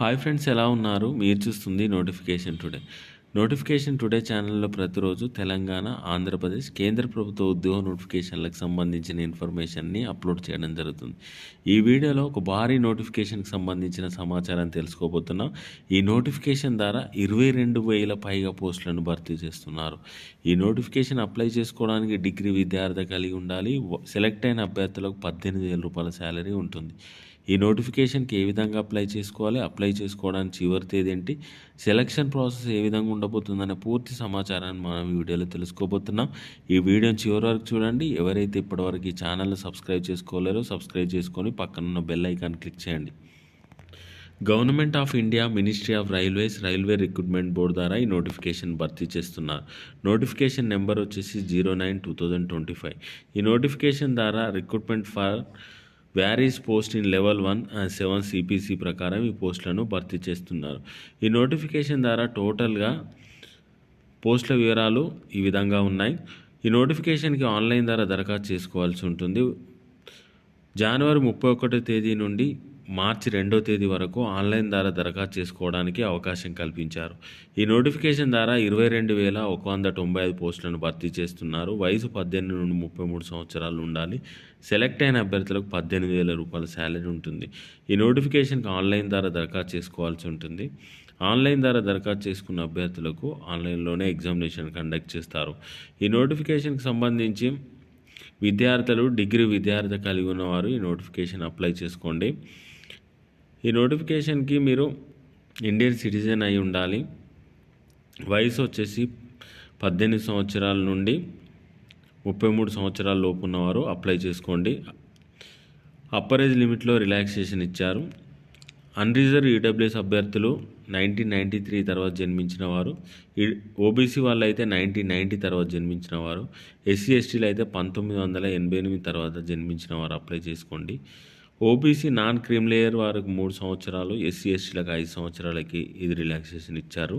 Hi friends ఎలా ఉన్నారు? మీరు చూస్తుంది నోటిఫికేషన్ టుడే. నోటిఫికేషన్ టుడే ఛానల్లో ప్రతిరోజు తెలంగాణ ఆంధ్రప్రదేశ్ కేంద్ర ప్రభుత్వ ఉద్యోగ నోటిఫికేషన్లకు సంబంధించిన ఇన్ఫర్మేషన్ని అప్లోడ్ చేయడం జరుగుతుంది. ఈ వీడియోలో ఒక భారీ నోటిఫికేషన్కి సంబంధించిన సమాచారం తెలుసుకోబోతున్నాం. ఈ నోటిఫికేషన్ ద్వారా ఇరవై రెండు వేల పైగా పోస్టులను భర్తీ చేస్తున్నారు. ఈ నోటిఫికేషన్ అప్లై చేసుకోవడానికి డిగ్రీ విద్యార్థి కలిగి ఉండాలి. సెలెక్ట్ అయిన అభ్యర్థులకు పద్దెనిమిది వేల రూపాయల శాలరీ ఉంటుంది. ఈ నోటిఫికేషన్కి ఏ విధంగా అప్లై చేసుకోవాలి అప్లై చేసుకోవడానికి చివరి తేదీ ఏంటి సెలక్షన్ ప్రాసెస్ ఏ విధంగా ఉండబోతుందనే పూర్తి సమాచారాన్ని మనం ఈ వీడియోలో తెలుసుకోబోతున్నాం. ఈ వీడియోని చివరి వరకు చూడండి. ఎవరైతే ఇప్పటివరకు ఈ ఛానల్ని సబ్స్క్రైబ్ చేసుకోలేరో సబ్స్క్రైబ్ చేసుకొని పక్కనున్న బెల్ ఐకాన్ క్లిక్ చేయండి. Government of India ministry of railways railway recruitment board ద్వారా ఈ నోటిఫికేషన్ భర్తీ చేస్తున్నారు. నోటిఫికేషన్ నెంబర్ వచ్చేసి zero nine two thousand twenty five. ఈ నోటిఫికేషన్ ద్వారా recruitment for various post in level one and seven CPC ప్రకారం ఈ పోస్టులను భర్తీ చేస్తున్నారు. ఈ నోటిఫికేషన్ ద్వారా టోటల్గా పోస్టుల వివరాలు ఈ విధంగా ఉన్నాయి. ఈ నోటిఫికేషన్కి ఆన్లైన్ ద్వారా దరఖాస్తు చేసుకోవాల్సి ఉంటుంది. జనవరి ముప్పై ఒకటో తేదీ నుండి మార్చి రెండో తేదీ వరకు ఆన్లైన్ ద్వారా దరఖాస్తు చేసుకోవడానికి అవకాశం కల్పించారు. ఈ నోటిఫికేషన్ ద్వారా ఇరవై రెండు వేల ఒక వంద తొంభై ఐదు పోస్టులను భర్తీ చేస్తున్నారు. వయసు పద్దెనిమిది నుండి ముప్పై మూడు సంవత్సరాలు ఉండాలి. సెలెక్ట్ అయిన అభ్యర్థులకు పద్దెనిమిది వేల రూపాయల శాలరీ ఉంటుంది. ఈ నోటిఫికేషన్కి ఆన్లైన్ ద్వారా దరఖాస్తు చేసుకోవాల్సి ఉంటుంది. ఆన్లైన్ ద్వారా దరఖాస్తు చేసుకున్న అభ్యర్థులకు ఆన్లైన్లోనే ఎగ్జామినేషన్ కండక్ట్ చేస్తారు. ఈ నోటిఫికేషన్కి సంబంధించి విద్యార్థులు డిగ్రీ విద్యార్థి కలిగి ఉన్నవారు ఈ నోటిఫికేషన్ అప్లై చేసుకోండి. ఈ నోటిఫికేషన్కి మీరు ఇండియన్ సిటిజన్ అయి ఉండాలి. వయసు వచ్చేసి పద్దెనిమిది సంవత్సరాల నుండి ముప్పై మూడు సంవత్సరాల లోపు ఉన్నవారు అప్లై చేసుకోండి. అప్పర్ ఏజ్ లిమిట్లో రిలాక్సేషన్ ఇచ్చారు. అన్రిజర్వ్ ఈడబ్ల్యూఎస్ అభ్యర్థులు నైన్టీన్ నైంటీ త్రీ తర్వాత జన్మించిన వారు ఓబీసీ వాళ్ళు అయితే నైన్టీన్ నైంటీ తర్వాత జన్మించిన వారు ఎస్సీ ఎస్టీలు అయితే పంతొమ్మిది వందల ఎనభై ఎనిమిది తర్వాత జన్మించిన వారు అప్లై చేసుకోండి. ఓబీసీ నాన్ క్రీమ్ లేయర్ వారికి మూడు సంవత్సరాలు ఎస్సీ ఎస్టీలకు ఐదు సంవత్సరాలకి ఇది రిలాక్సేషన్ ఇచ్చారు.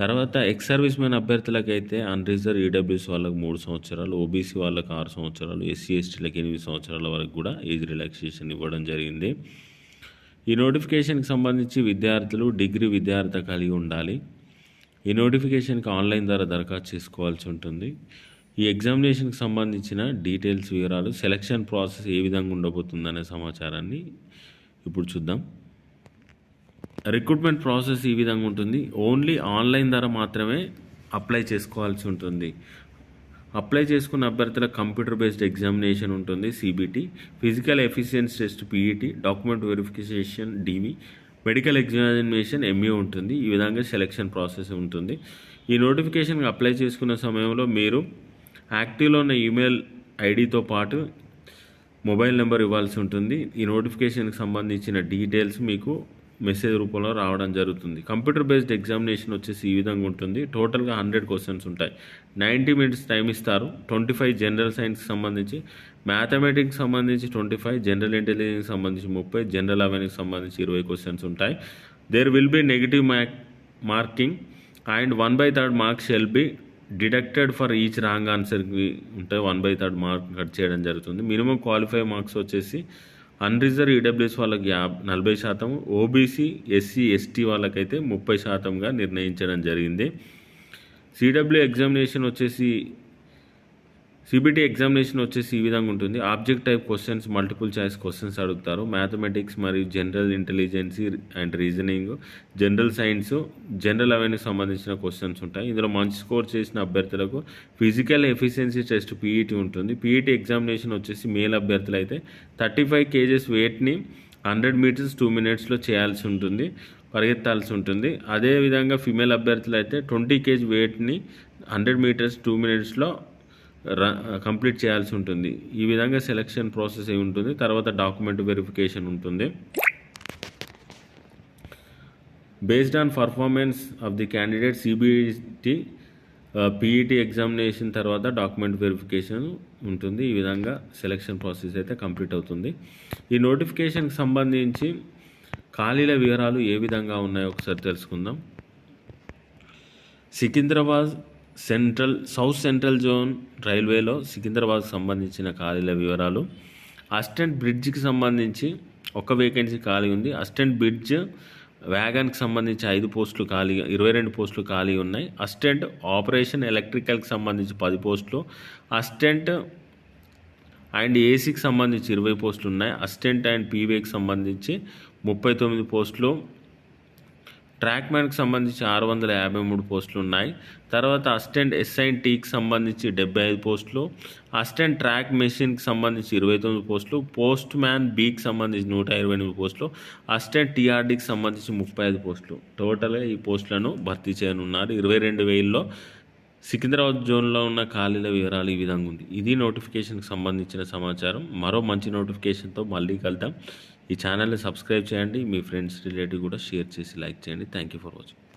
తర్వాత ఎక్స్ సర్వీస్ మెన్ అభ్యర్థులకు అయితే అన్రిజర్వ్ ఈడబ్ల్యూస్ వాళ్ళకి మూడు సంవత్సరాలు ఓబీసీ వాళ్ళకి ఆరు సంవత్సరాలు ఎస్సీ ఎస్టీలకు ఎనిమిది సంవత్సరాల వరకు కూడా ఏజ్ రిలాక్సేషన్ ఇవ్వడం జరిగింది. ఈ నోటిఫికేషన్కి సంబంధించి విద్యార్థులు డిగ్రీ విద్యార్థి కలిగి ఉండాలి. ఈ నోటిఫికేషన్కి ఆన్లైన్ ద్వారా దరఖాస్తు చేసుకోవాల్సి ఉంటుంది. ఈ ఎగ్జామినేషన్కి సంబంధించిన డీటెయిల్స్ వివరాలు సెలక్షన్ ప్రాసెస్ ఏ విధంగా ఉండబోతుందనే సమాచారాన్ని ఇప్పుడు చూద్దాం. రిక్రూట్మెంట్ ప్రాసెస్ ఈ విధంగా ఉంటుంది. ఓన్లీ ఆన్లైన్ ద్వారా మాత్రమే అప్లై చేసుకోవాల్సి ఉంటుంది. అప్లై చేసుకున్న అభ్యర్థుల కంప్యూటర్ బేస్డ్ ఎగ్జామినేషన్ ఉంటుంది CBT physical efficiency test PET document verification DV medical examination MA ఉంటుంది. ఈ విధంగా సెలక్షన్ ప్రాసెస్ ఉంటుంది. ఈ నోటిఫికేషన్కి అప్లై చేసుకున్న సమయంలో మీరు యాక్టివ్లో ఉన్న ఈమెయిల్ ఐడితో పాటు మొబైల్ నెంబర్ ఇవ్వాల్సి ఉంటుంది. ఈ నోటిఫికేషన్కి సంబంధించిన డీటెయిల్స్ మీకు మెసేజ్ రూపంలో రావడం జరుగుతుంది. కంప్యూటర్ బేస్డ్ ఎగ్జామినేషన్ వచ్చేసి ఈ విధంగా ఉంటుంది. టోటల్గా హండ్రెడ్ క్వశ్చన్స్ ఉంటాయి. నైంటీ మినిట్స్ టైం ఇస్తారు. ట్వంటీ ఫైవ్ జనరల్ సైన్స్కి సంబంధించి మ్యాథమెటిక్స్ సంబంధించి ట్వంటీ ఫైవ్ జనరల్ ఇంటెలిజెన్స్ సంబంధించి ముప్పై జనరల్ అవేర్నెస్ సంబంధించి ఇరవై క్వశ్చన్స్ ఉంటాయి. There will be negative marking and one by third marks shall be deducted for each wrong ఆన్సర్కి ఉంటే one by third mark cut చేయడం జరుగుతుంది. మినిమం క్వాలిఫై మార్క్స్ వచ్చేసి unreserved EWS వాళ్ళకి యా నలభై శాతం ఓబీసీ ఎస్సీ ఎస్టీ వాళ్ళకైతే ముప్పై శాతంగా నిర్ణయించడం జరిగింది. సిడబ్ల్యూ ఎగ్జామినేషన్ వచ్చేసి సిబిటీ ఎగ్జామినేషన్ వచ్చేసి ఈ విధంగా ఉంటుంది. Object type questions multiple choice questions అడుగుతారు. మ్యాథమెటిక్స్ మరియు general intelligence and reasoning general science general awareness సంబంధించిన క్వశ్చన్స్ ఉంటాయి. ఇందులో మంచి స్కోర్ చేసిన అభ్యర్థులకు ఫిజికల్ ఎఫిషియన్సీ టెస్ట్ పీఈటీ ఉంటుంది. పీఈటీ ఎగ్జామినేషన్ వచ్చేసి మేల్ అభ్యర్థులు అయితే థర్టీ ఫైవ్ కేజెస్ వెయిట్ని హండ్రెడ్ మీటర్స్ టూ మినిట్స్లో చేయాల్సి ఉంటుంది పరిగెత్తాల్సి ఉంటుంది. అదేవిధంగా ఫిమేల్ అభ్యర్థులు అయితే ట్వంటీ కేజీ వెయిట్ని హండ్రెడ్ మీటర్స్ టూ మినిట్స్లో కంప్లీట్ చేయాల్సి ఉంటుంది. ఈ విధంగా సెలక్షన్ ప్రాసెస్ అయి ఉంటుంది. తర్వాత డాక్యుమెంట్ వెరిఫికేషన్ ఉంటుంది. Based on performance of the candidate CBT PET examination తర్వాత డాక్యుమెంట్ వెరిఫికేషన్ ఉంటుంది. ఈ విధంగా సెలక్షన్ ప్రాసెస్ అయితే కంప్లీట్ అవుతుంది. ఈ నోటిఫికేషన్కి సంబంధించి ఖాళీల వివరాలు ఏ విధంగా ఉన్నాయో ఒకసారి తెలుసుకుందాం. Secunderabad central south central zone రైల్వేలో సికింద్రాబాద్కు సంబంధించిన ఖాళీల వివరాలు. అసిస్టెంట్ బ్రిడ్జికి సంబంధించి ఒక వేకెన్సీ ఖాళీ ఉంది. అసిస్టెంట్ బ్రిడ్జ్ వ్యాగన్కి సంబంధించి ఐదు పోస్టులు ఖాళీ ఇరవై రెండు పోస్టులు ఖాళీ ఉన్నాయి. అసిస్టెంట్ ఆపరేషన్ ఎలక్ట్రికల్కి సంబంధించి పది పోస్టులు. అసిస్టెంట్ అండ్ ఏసీకి సంబంధించి ఇరవై పోస్టులు ఉన్నాయి. అసిస్టెంట్ అండ్ పీవీకి సంబంధించి ముప్పై తొమ్మిది పోస్టులు. ట్రాక్ మ్యాన్కి సంబంధించి ఆరు వందల యాభై మూడు పోస్టులు ఉన్నాయి. తర్వాత అసిస్టెంట్ ఎస్ఐన్ టీకి సంబంధించి డెబ్బై ఐదు పోస్టులు అసిస్టెంట్ ట్రాక్ మెషిన్కి సంబంధించి ఇరవై తొమ్మిది పోస్టులు పోస్ట్ మ్యాన్ బీకి సంబంధించి నూట ఇరవై ఎనిమిది పోస్టులు అసిస్టెంట్ టీఆర్డీకి సంబంధించి ముప్పై ఐదు పోస్టులు. టోటల్గా ఈ పోస్టులను భర్తీ చేయనున్నారు. ఇరవై రెండు వేలలో సికింద్రాబాద్ జోన్లో ఉన్న ఖాళీల వివరాలు ఈ విధంగా ఉంది. ఇది నోటిఫికేషన్కి సంబంధించిన సమాచారం. మరో మంచి నోటిఫికేషన్తో మళ్ళీ కలుద్దాం. ఈ ఛానల్ని సబ్స్క్రైబ్ చేయండి మీ ఫ్రెండ్స్ రిలేటివ్ కూడా షేర్ చేసి లైక్ చేయండి. Thank you for watching